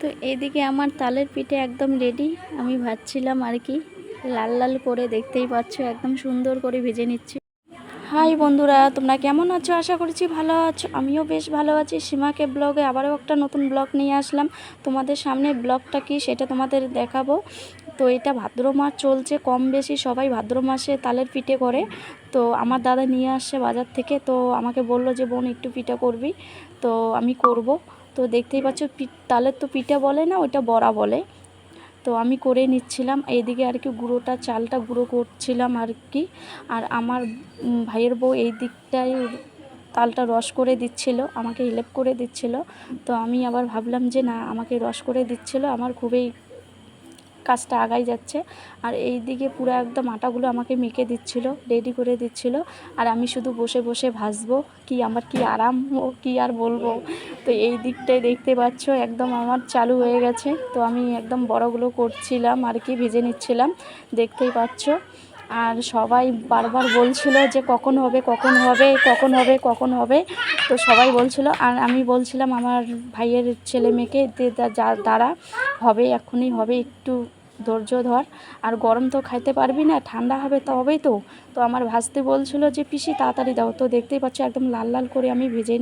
তো এদিকে আমার তালের পিঠে একদম রেডি আমি ভাজছিলাম আর কি, লাল লাল করে দেখতেই পাচ্ছ, একদম সুন্দর করে ভেজে নিচ্ছি। হাই বন্ধুরা, তোমরা কেমন আছো? আশা করছি ভালো আছো। আমিও বেশ ভালো আছি। সীমাকে ব্লগে আবারও একটা নতুন ব্লগ নিয়ে আসলাম। তোমাদের সামনে ব্লগটা কি সেটা তোমাদের দেখাবো। তো এটা ভাদ্র মাস চলছে, কম বেশি সবাই ভাদ্র মাসে তালের পিঠে করে। তো আমার দাদা নিয়ে আসছে বাজার থেকে, তো আমাকে বলল যে, বোন, একটু পিঠা করবি? তো আমি করব। তো দেখতেই পাচ্ছ তালের তো পিঠা বলে না, ওইটা বড়া বলে। তো আমি করে নিচ্ছিলাম, এইদিকে আর কি গুঁড়োটা, চালটা গুঁড়ো করছিলাম আর কি। আর আমার ভাইয়ের বউ এই দিকটায় তালটা রস করে দিচ্ছিল, আমাকে হেল্প করে দিচ্ছিল। তো আমি আবার ভাবলাম যে না, আমাকে রস করে দিচ্ছিল, আমার খুবই কাজটা আগাই যাচ্ছে। আর এই দিকে পুরো একদম আটাগুলো আমাকে মেখে দিচ্ছিল রেডি করে দিচ্ছিল। আর আমি শুধু বসে বসে ভাজবো, কি আমার কি আরাম, ও কি আর বলব। তো এই দিকটায় দেখতে পাচ্ছ, একদম আমার চালু হয়ে গেছে। তো আমি একদম বড়গুলো করছিলাম আর কি, ভেজে নিচ্ছিলাম, দেখতেই পাচ্ছ। আর সবাই বারবার বলছিল যে কখন হবে কখন হবে কখন হবে কখন হবে। তো সবাই বলছিল, আর আমি বলছিলাম আমার ভাইয়ের ছেলে মেয়েকে যে দ্বারা হবে, এখনই হবে, একটু ধৈর্য ধর। আর গরম তো খাইতে পারবি না, ঠান্ডা হবে তবেই তো। তো আমার ভাসতে বলছিল যে, পিসি তাড়াতাড়ি দাও। তো দেখতেই পাচ্ছ একদম লাল লাল করে আমি ভেজে